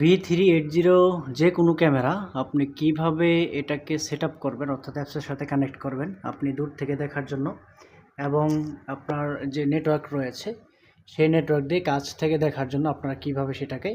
V three eight zero যে কোনো camera, আপনি কীভাবে এটাকে সেট আপ করবেন, অর্থাৎ অ্যাপসের সাথে কানেক্ট করবেন, আপনি দূর থেকে দেখার জন্য এবং আপনার যে নেটওয়ার্ক রয়েছে, সেই নেটওয়ার্ক দিয়ে কাছ থেকে দেখার জন্য আপনারা কীভাবে সেটাকে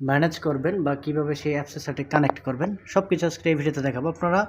ম্যানেজ করবেন বা কীভাবে সেই অ্যাপসের সাথে কানেক্ট করবেন সব কিছু আজকে এই ভিডিওতে দেখাবো। আপনারা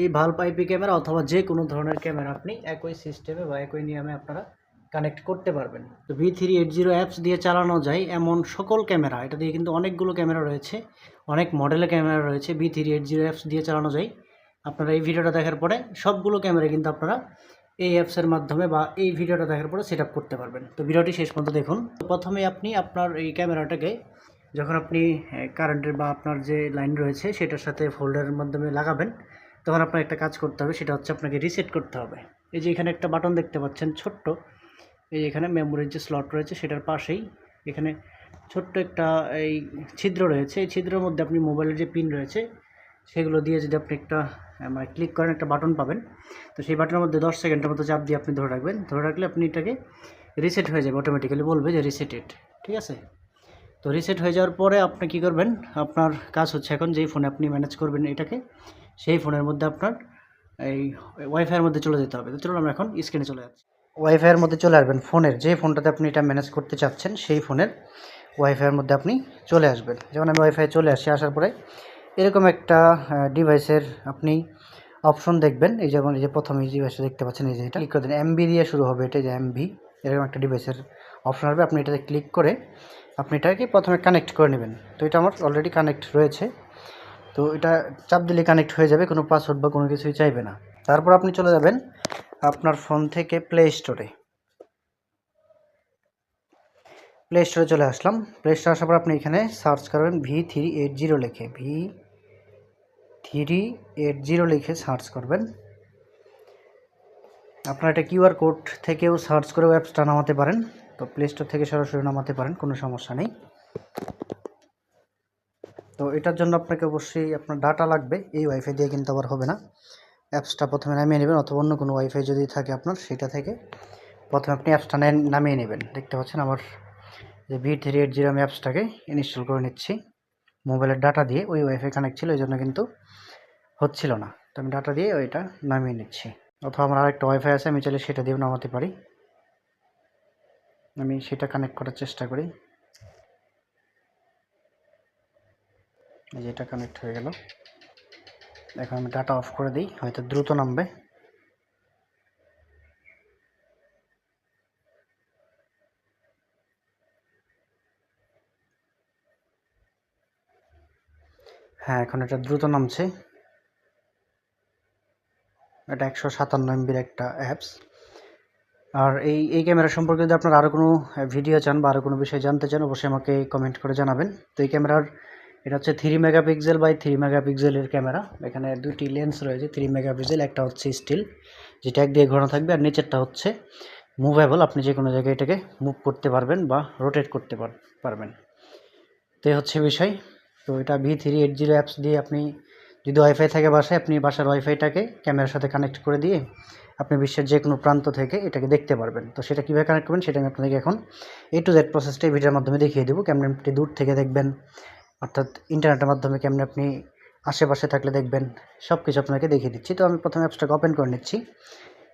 এই ভালো আইপি ক্যামেরা অথবা যে কোনো ধরনের ক্যামেরা আপনি একই সিস্টেমে বা একই নিয়মে আপনারা কানেক্ট করতে পারবেন। তো V three eight zero apps দিয়ে চালানো যায় এমন সকল ক্যামেরা। এটা দিয়ে কিন্তু অনেকগুলো ক্যামেরা রয়েছে, অনেক মডেলের ক্যামেরা রয়েছে V three eight zero apps দিয়ে চালানো যায়। আপনারা এই ভিডিওটা দেখার পরে সবগুলো ক্যামেরা কিন্তু আপনারা এই অ্যাপসের মাধ্যমে বা এই ভিডিওটা দেখার পরে সেট করতে পারবেন। তো ভিডিওটি শেষ পর্যন্ত দেখুন। প্রথমে আপনি আপনার এই ক্যামেরাটাকে যখন আপনি কারেন্টের বা আপনার যে লাইন রয়েছে সেটার সাথে ফোল্ডারের মাধ্যমে লাগাবেন, তখন আপনার একটা কাজ করতে হবে, সেটা হচ্ছে আপনাকে রিসেট করতে হবে। এই যে এখানে একটা বাটন দেখতে পাচ্ছেন, ছোট্ট। এই এখানে মেমোরির যে স্লট রয়েছে সেটার পাশেই এখানে ছোট্ট একটা এই ছিদ্র রয়েছে। এই ছিদ্রের মধ্যে আপনি মোবাইলের যে পিন রয়েছে সেগুলো দিয়ে যদি আপনি একটা মানে ক্লিক করেন একটা বাটন পাবেন। তো সেই বাটনের মধ্যে দশ সেকেন্ডের মতো চাপ দিয়ে আপনি ধরে রাখবেন। ধরে রাখলে আপনি এটাকে রিসেট হয়ে যাবে অটোমেটিক্যালি বলবে যে রিসেটেড ঠিক আছে? তো রিসেট হয়ে যাওয়ার পরে আপনি কি করবেন? আপনার কাজ হচ্ছে এখন যেই ফোনে আপনি ম্যানেজ করবেন এটাকে, সেই ফোনের মধ্যে আপনার এই ওয়াইফাইয়ের মধ্যে চলে যেতে হবে। তো চলুন আমরা এখন স্ক্রিনে চলে যাচ্ছি। ওয়াইফাইয়ের মধ্যে চলে আসবেন, ফোনের। যে ফোনটাতে আপনি এটা ম্যানেজ করতে চাচ্ছেন, সেই ফোনের ওয়াইফাইয়ের মধ্যে আপনি চলে আসবেন। যেমন আমি ওয়াইফাই চলে আসি, আসার পরে এরকম একটা ডিভাইসের আপনি অপশন দেখবেন। এই যেমন এই যে প্রথম এই ডিভাইসটা দেখতে পাচ্ছেন, এই যে এটা। ক্লিক করে দিন। এমবি দিয়ে শুরু হবে এটা যে এমবি এরকম একটা ডিভাইসের অপশন আসবে আপনি এটাতে ক্লিক করে আপনি এটাকে প্রথমে কানেক্ট করে নেবেন। তো এটা আমার অলরেডি কানেক্ট রয়েছে। তো এটা চাপ দিলে কানেক্ট হয়ে যাবে, কোনো পাসওয়ার্ড বা কোনো কিছুই চাইবে না। তারপর আপনি চলে যাবেন আপনার ফোন থেকে প্লে স্টোরে প্লে স্টোরে চলে আসলাম। প্লে স্টোরে আসার পর আপনি এখানে সার্চ করবেন ভি থ্রি এইট জিরো লিখে ভি থ্রি এইট জিরো লিখে সার্চ করবেন। আপনার এটা কিউআর কোড থেকেও সার্চ করে অ্যাপসটা নামাতে পারেন। তো প্লে স্টোর থেকে সরাসরি নামাতে পারেন, কোনো সমস্যা নেই। তো এটার জন্য আপনাকে অবশ্যই আপনার ডাটা লাগবে, এই ওয়াইফাই দিয়ে কিন্তু আবার হবে না। অ্যাপসটা প্রথমে নামিয়ে নেবেন অথবা অন্য কোনো ওয়াইফাই যদি থাকে আপনার, সেটা থেকে প্রথমে আপনি অ্যাপসটা নামিয়ে নেবেন। দেখতে পাচ্ছেন আমার যে ভি থ্রি এইট জিরো আমি অ্যাপসটাকে ইনস্টল করে নিচ্ছি। মোবাইলের ডাটা দিয়ে ওই ওয়াইফাই কানেক্ট ছিল এই জন্য কিন্তু হচ্ছিল না। তো আমি ডাটা দিয়ে ওইটা নামিয়ে নিচ্ছি। অথবা আমার আরেকটা ওয়াইফাই আছে, আমি চাইলে সেটা দিয়েও নামাতে পারি। আমি সেটা কানেক্ট করার চেষ্টা করি। এই যে এটা কানেক্ট হয়ে গেল। এখন আমি ডাটা অফ করে দিই, হয়তো দ্রুত নামবে। হ্যাঁ এখন এটা দ্রুত নামছে। এটা একশো সাতান্ন এমবির একটা অ্যাপস আর এই এই ক্যামেরা সম্পর্কে যদি আপনারা আরও কোনো ভিডিও চান বা আরও কোনো বিষয়ে জানতে চান, অবশ্যই আমাকে কমেন্ট করে জানাবেন। তো এই ক্যামেরার এটা হচ্ছে থ্রি মেগাপিক্সেল বাই থ্রি মেগাপিক্সেলের ক্যামেরা এখানে দুটি লেন্স রয়েছে থ্রি মেগাপিক্সেল একটা হচ্ছে স্টিল যেটা এক দিয়ে ঘোরানো থাকবে, আর নিচেরটা হচ্ছে মুভেবল আপনি যে কোনো জায়গায় এটাকে মুভ করতে পারবেন বা রোটেট করতে পার- পারবেন। তো হচ্ছে বিষয়। তো এটা V three eight zero apps দিয়ে আপনি যদি ওয়াইফাই থাকে বাসায়, আপনি বাসার ওয়াইফাইটাকে ক্যামেরার সাথে কানেক্ট করে দিয়ে আপনি বিশ্বের যে কোনো প্রান্ত থেকে এটাকে দেখতে পারবেন। তো সেটা কীভাবে কানেক্ট করবেন, সেটা আমি আপনাদেরকে এখন এ টু জেড প্রসেসটা এই ভিডিওর মাধ্যমে দেখিয়ে দেবো। আপনি দূর থেকে দেখবেন। অর্থাৎ ইন্টারনেটের মাধ্যমে কেমন আপনি আশেপাশে থাকলে দেখবেন সব কিছু আপনাকে দেখিয়ে দিচ্ছি। তো আমি প্রথমে অ্যাপসটাকে ওপেন করে নিচ্ছি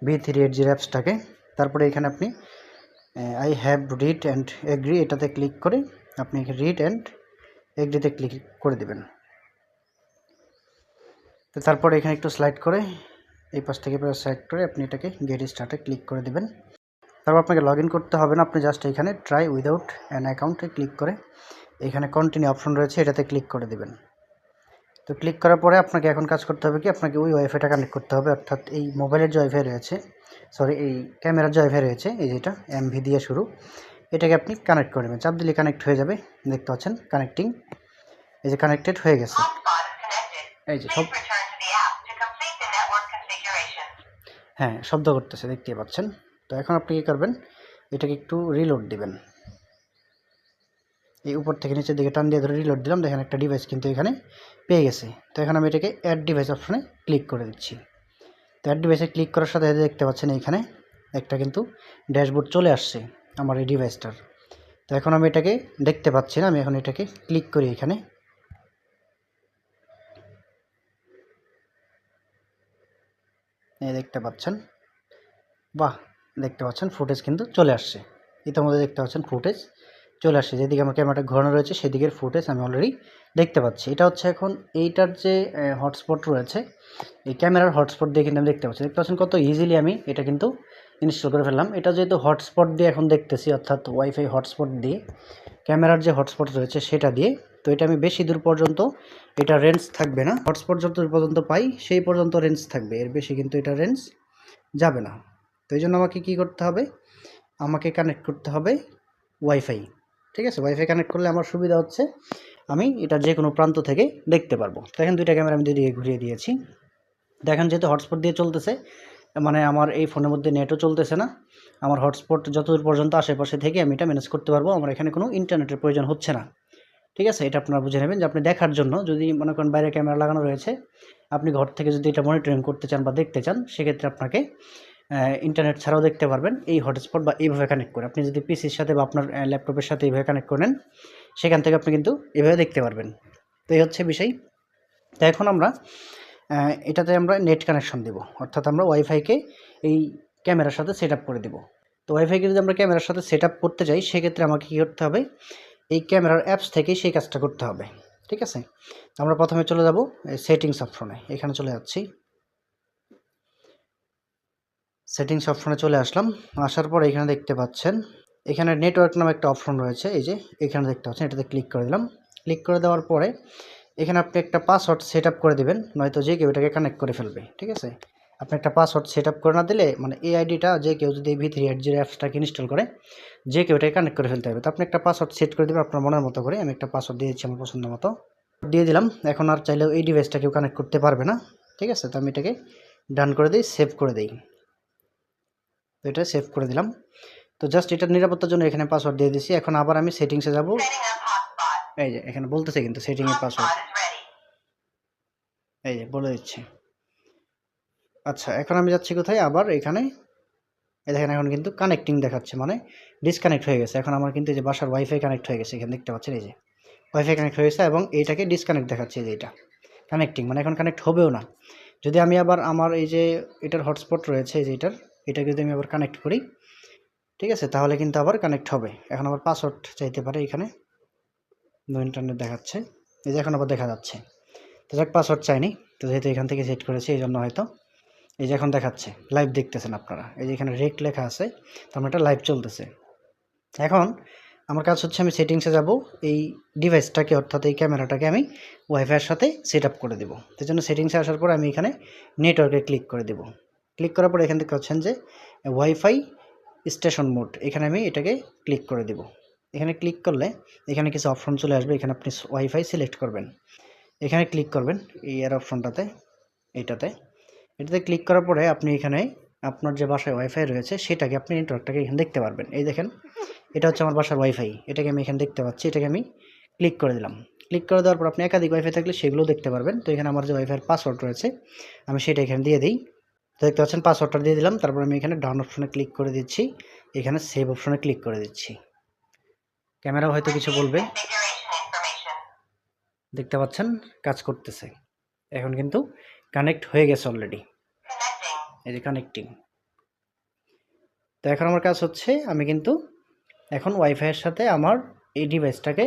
বি থ্রি এইট জিরো অ্যাপসটাকে তারপরে এখানে আপনি I have read and agree এটাতে ক্লিক করে আপনি রিড অ্যান্ড এগ্রিতে ক্লিক করে দেবেন। তো তারপরে এখানে একটু স্লাইড করে এই পাশ থেকে স্লাইড করে আপনি এটাকে গেট স্টার্টে ক্লিক করে দেবেন। তারপর আপনাকে লগ করতে হবে না, আপনি জাস্ট এখানে ট্রাই উইদাউট অ্যান অ্যাকাউন্টে ক্লিক করে। এখানে কন্টিনিউ অপশন রয়েছে, এটাতে ক্লিক করে দেবেন। তো ক্লিক করার পরে আপনাকে এখন কাজ করতে হবে কি, আপনাকে ওই ওয়াইফাইটা কানেক্ট করতে হবে, অর্থাৎ এই মোবাইলের যে ওয়াইফাই রয়েছে সরি এই ক্যামেরার যে ওয়াইফাই রয়েছে, এই যেটা এমভি দিয়ে শুরু, এটাকে আপনি কানেক্ট করে নেবেন। চাপ দিলে কানেক্ট হয়ে যাবে, দেখতে পাচ্ছেন কানেক্টিং এই যে কানেক্টেড হয়ে গেছে। এই যে সব. হ্যাঁ শব্দ করতেছে দেখতে পাচ্ছেন। তো এখন আপনি কী করবেন, এটাকে একটু রিলোড দিবেন। এই উপর থেকে নিচের দিকে টান দিয়ে ধরে রিলোড দিলাম। দেখেন একটা ডিভাইস কিন্তু এখানে পেয়ে গেছে। তো এখন আমি এটাকে অ্যাড ডিভাইস অপশনে ক্লিক করে দিচ্ছি। তো অ্যাড ডিভাইসে ক্লিক করার সাথে সাথে দেখতে পাচ্ছেন এইখানে একটা কিন্তু ড্যাশবোর্ড চলে আসছে আমার এই ডিভাইসটার তো এখন আমি এটাকে দেখতে পাচ্ছি না, আমি এখন এটাকে ক্লিক করি এখানে। দেখতে পাচ্ছেন। বাহ, দেখতে পাচ্ছেন ফুটেজ কিন্তু চলে আসছে। ইতিমধ্যে দেখতে পাচ্ছেন ফুটেজ চলে আসছে। যেদিকে আমার ক্যামেরাটা ঘোরানো রয়েছে, সেদিকের ফুটেজ আমি অলরেডি দেখতে পাচ্ছি। এটা হচ্ছে এখন এইটার যে হটস্পট রয়েছে, এই ক্যামেরার হটস্পট দিয়ে কিন্তু আমি দেখতে পাচ্ছি। দেখতে পাচ্ছেন কত ইজিলি আমি এটা কিন্তু ইনস্টল করে ফেললাম। এটা যেহেতু হটস্পট দিয়ে এখন দেখতেছি, অর্থাৎ ওয়াইফাই হটস্পট দিয়ে, ক্যামেরার যে হটস্পট রয়েছে সেটা দিয়ে, তো এটা আমি বেশি দূর পর্যন্ত এটা রেঞ্জ থাকবে না। হটস্পট যত দূর পর্যন্ত পাই, সেই পর্যন্ত রেঞ্জ থাকবে। এর বেশি কিন্তু এটা রেঞ্জ যাবে না। তো এই জন্য আমাকে কী করতে হবে? আমাকে কানেক্ট করতে হবে ওয়াইফাই ঠিক আছে? ওয়াইফাই কানেক্ট করলে আমার সুবিধা হচ্ছে আমি এটা যে কোনো প্রান্ত থেকে দেখতে পারব। দেখেন দুইটা ক্যামেরা আমি দুদিকে ঘুরিয়ে দিয়েছি। দেখেন যেহেতু হটস্পট দিয়ে চলতেছে মানে আমার এই ফোনের মধ্যে নেটও চলতেছে না। আমার হটস্পট যতদূর পর্যন্ত আশেপাশে থেকে আমি এটা ম্যানেজ করতে পারব, আমার এখানে কোনো ইন্টারনেটের প্রয়োজন হচ্ছে না। ঠিক আছে? এটা আপনারা বুঝে নেবেন যে আপনি দেখার জন্য যদি মনে করেন বাইরে ক্যামেরা লাগানো রয়েছে, আপনি ঘর থেকে যদি এটা মনিটরিং করতে চান বা দেখতে চান, সেক্ষেত্রে আপনাকে ইন্টারনেট ছাড়াও দেখতে পারবেন এই হটস্পট বা এইভাবে কানেক্ট করে। আপনি যদি পিসির সাথে বা আপনার ল্যাপটপের সাথে এইভাবে কানেক্ট করেন, সেখান থেকে আপনি কিন্তু এভাবে দেখতে পারবেন। তো এই হচ্ছে বিষয়। তো এখন আমরা এটাতে আমরা নেট কানেকশন দেব। অর্থাৎ আমরা ওয়াইফাইকে এই ক্যামেরার সাথে সেট করে দেব। তো ওয়াইফাইকে যদি আমরা ক্যামেরার সাথে সেট করতে চাই সেক্ষেত্রে আমাকে কী করতে হবে? এই ক্যামেরার অ্যাপস থেকেই সেই কাজটা করতে হবে। ঠিক আছে? আমরা প্রথমে চলে যাব সেটিংস অপশনে এখানে চলে যাচ্ছি। সেটিংস অপশনে চলে আসলাম। আসার পর এখানে দেখতে পাচ্ছেন, এখানে নেটওয়ার্ক নামে একটা অপশন রয়েছে, এই যে এখানে দেখতে পাচ্ছেন, এটাতে ক্লিক করে দিলাম। ক্লিক করে দেওয়ার পরে এখানে আপনি একটা পাসওয়ার্ড সেট করে দেবেন, নয়তো যে কেউ এটাকে কানেক্ট করে ফেলবে, ঠিক আছে? আপনি একটা পাসওয়ার্ড সেট করে না দিলে মানে এই আইডিটা যে কেউ যদি ভি থ্রি জিরো অ্যাপসটাকে ইনস্টল করে, যে কেউ এটাকে কানেক্ট করে ফেলতে হবে তো আপনি একটা পাসওয়ার্ড সেট করে দেবেন আপনার মনের মতো করে, আমি একটা পাসওয়ার্ড দিয়ে দিচ্ছি আমার পছন্দ মতো। দিয়ে দিলাম, এখন আর চাইলেও এই ডিভাইসটা কেউ কানেক্ট করতে পারবে না, ঠিক আছে? তো আমি এটাকে ডান করে দিই সেভ করে দিই। তো এটা সেভ করে দিলাম। তো জাস্ট এটার নিরাপত্তার জন্য এখানে পাসওয়ার্ড দিয়ে দিচ্ছি এখন আবার আমি সেটিংসে যাব. এই যে, এখানে বলতেছে কিন্তু সেটিংয়ের পাসওয়ার্ড. এই যে, বলে দিচ্ছি। আচ্ছা এখন আমি যাচ্ছি কোথায়? আবার এখানে। এই দেখেন, এখন কিন্তু কানেক্টিং দেখাচ্ছে মানে ডিসকানেক্ট হয়ে গেছে। এখন আমার কিন্তু এই যে বাসার ওয়াইফাই কানেক্ট হয়ে গেছে, এখানে দেখতে পাচ্ছেন, এই যে। ওয়াইফাই কানেক্ট হয়ে গেছে এবং এইটাকে ডিসকানেক্ট দেখাচ্ছে যে এটা। কানেক্টিং মানে এখন কানেক্ট হবেও না। যদি আমি আবার আমার এই যে, এটার হটস্পট রয়েছে, এই যে এটার এটাকে যদি আমি আবার কানেক্ট করি, ঠিক আছে? তাহলে কিন্তু আবার কানেক্ট হবে। এখন আবার পাসওয়ার্ড চাইতে পারে এখানে। ইন্টারনেট দেখাচ্ছে। এই যে এখন আবার দেখা যাচ্ছে। তো যাক পাসওয়ার্ড চাইনি। তো যেহেতু এখান থেকে সেট করেছি, এই জন্য হয়তো। এই যে এখন দেখাচ্ছে। লাইভ দেখতেছেন আপনারা। এই যে এখানে রেক লেখা আছে। তো আমার এটা লাইভ চলতেছে। এখন আমার কাজ হচ্ছে আমি সেটিংসে যাব। এই ডিভাইসটাকে অর্থাৎ এই ক্যামেরাটাকে আমি ওয়াইফাইয়ের সাথে সেট আপ করে দেবো। তো জন্য সেটিংসে আসার পর আমি এখানে নেটওয়ার্কে ক্লিক করে দেবো। ক্লিক করার পর এখান থেকে হচ্ছেন যে ওয়াইফাই স্টেশন মোড এখানে আমি এটাকে ক্লিক করে দেব। এখানে ক্লিক করলে এখানে কিছু অপশন চলে আসবে। এখানে আপনি ওয়াইফাই সিলেক্ট করবেন। এখানে ক্লিক করবেন এই এর অপশনটাতে এইটাতে এটাতে ক্লিক করার পরে আপনি এখানে আপনার যে বাসায় ওয়াইফাই রয়েছে, সেটাকে আপনি নেটওয়ার্কটাকে এখানে দেখতে পারবেন। এই দেখেন, এটা হচ্ছে আমার বাসার ওয়াইফাই এটাকে আমি এখানে দেখতে পাচ্ছি। এটাকে আমি ক্লিক করে দিলাম। ক্লিক করে দেওয়ার পর আপনি একাধিক ওয়াইফাই থাকলে সেগুলো দেখতে পারবেন। তো এখানে আমার যে ওয়াইফাইয়ের পাসওয়ার্ড রয়েছে, আমি সেটা এখানে দিয়ে দিই। দেখতে পাচ্ছেন পাসওয়ার্ডটা দিয়ে দিলাম। তারপর আমি এখানে ডাউন অপশনে ক্লিক করে দিচ্ছি। এখানে সেভ অপশনে ক্লিক করে দিচ্ছি। ক্যামেরাও হয়তো কিছু বলবে। দেখতে পাচ্ছেন, কাজ করতেছে। এখন কিন্তু কানেক্ট হয়ে গেছে অলরেডি এই যে কানেক্টিং তো এখন আমার কাজ হচ্ছে, আমি কিন্তু এখন ওয়াইফাইয়ের সাথে আমার এই ডিভাইসটাকে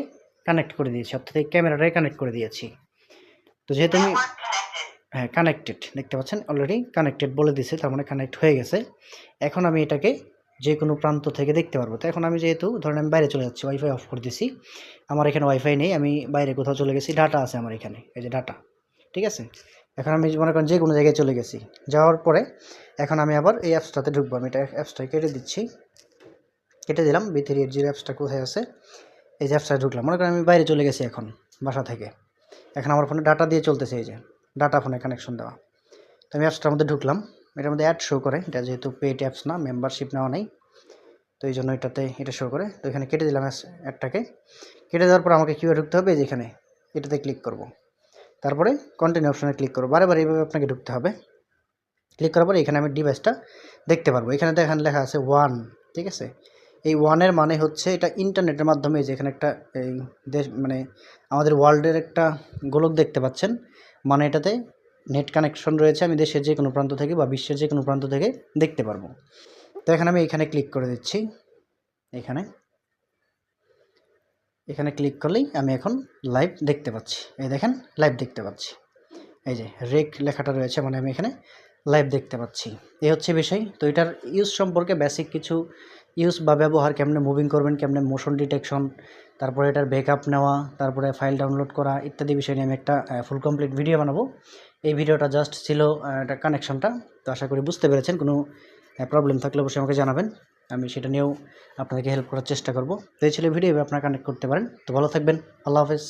কানেক্ট করে দিয়েছি। অর্থাৎ এই ক্যামেরাটাকে কানেক্ট করে দিয়েছি। তো যেহেতু আমি. হ্যাঁ কানেক্টেড দেখতে পাচ্ছেন? অলরেডি কানেক্টেড বলে দিছে, তার মানে কানেক্ট হয়ে গেছে। এখন আমি এটাকে যে কোনো প্রান্ত থেকে দেখতে পারব। তো এখন আমি যেহেতু, ধরেন আমি বাইরে চলে যাচ্ছি ওয়াইফাই অফ করে দিছি, আমার এখানে ওয়াইফাই নেই, আমি বাইরে কোথাও চলে গেছি ডাটা আছে আমার এখানে, এই যে ডাটা ঠিক আছে? এখন আমি মনে করেন যে কোনো জায়গায় চলে গেছি। যাওয়ার পরে এখন আমি আবার এই অ্যাপসটাতে ঢুকবো, আমি এটা অ্যাপসটাকে কেটে দিচ্ছি। কেটে দিলাম বি থ্রি এইট জিরো অ্যাপসটা কোথায় আছে? এই যে অ্যাপসটায় ঢুকলাম, মনে করেন আমি বাইরে চলে গেছি এখন, বাসা থেকে। এখন আমার ফোনে ডাটা দিয়ে চলতেছে এই যে। ডাটা ফোনে কানেকশন দেওয়া। তো আমি অ্যাপসটার মধ্যে ঢুকলাম। এটার মধ্যে অ্যাড শো করে। এটা যেহেতু পেড অ্যাপস না মেম্বারশিপ নেওয়া নেই। তো এই জন্য এটাতে এটা শো করে। তো এখানে কেটে দিলাম অ্যাডটাকে কেটে দেওয়ার পর আমাকে কীভাবে ঢুকতে হবে এই যে এখানে। এটাতে ক্লিক করব। তারপরে কন্টিনিউ অপশনে ক্লিক করব। বারে বারে এইভাবে আপনাকে ঢুকতে হবে। ক্লিক করার পরে এখানে আমি ডিভাইসটা দেখতে পারব। এখানে দেখেন লেখা আছে ওয়ান ঠিক আছে? এই ওয়ানের মানে হচ্ছে এটা ইন্টারনেটের মাধ্যমে যে এখানে একটা, এই দেশ মানে আমাদের ওয়ার্ল্ডের একটা গোলক দেখতে পাচ্ছেন। মানে এটাতে নেট কানেকশন রয়েছে, আমি দেশের যে কোনো প্রান্ত থেকে বা বিশ্বের যে কোনো প্রান্ত থেকে দেখতে পারব। তো এখানে আমি এখানে ক্লিক করে দিচ্ছি। এখানে। এখানে ক্লিক করলেই আমি এখন লাইভ দেখতে পাচ্ছি। এই দেখেন লাইভ দেখতে পাচ্ছি। এই যে রেক লেখাটা রয়েছে মানে আমি এখানে লাইভ দেখতে পাচ্ছি। এই হচ্ছে বিষয়। তো এটার ইউজ সম্পর্কে বেসিক কিছু ইউজ বা ব্যবহার কেমনে মুভিং করবেন, কেমনে মোশন ডিটেকশন তারপরে এটার ব্যাকআপ নেওয়া, তারপরে ফাইল ডাউনলোড করা, ইত্যাদি বিষয় নিয়ে আমি একটা ফুল কমপ্লিট ভিডিও বানাবো। এই ভিডিওটা জাস্ট ছিল এটা কানেকশনটা তো আশা করি বুঝতে পেরেছেন, কোনো প্রবলেম থাকলে অবশ্যই আমাকে জানাবেন। আমি সেটা নিয়েও আপনাদেরকে হেল্প করার চেষ্টা করব। তো এই ছিল ভিডিও আপনারা কানেক্ট করতে পারেন। তো ভালো থাকবেন। আল্লাহ হাফেজ।